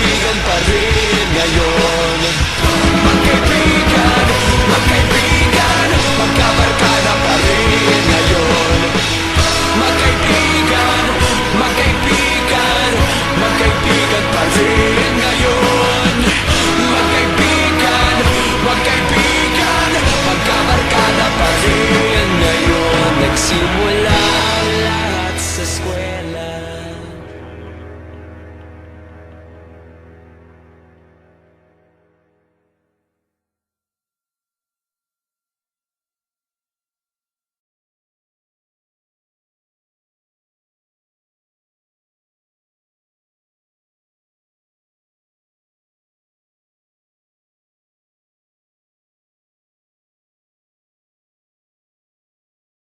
pidan pa rin ngayon Magkaibigan, magkaibigan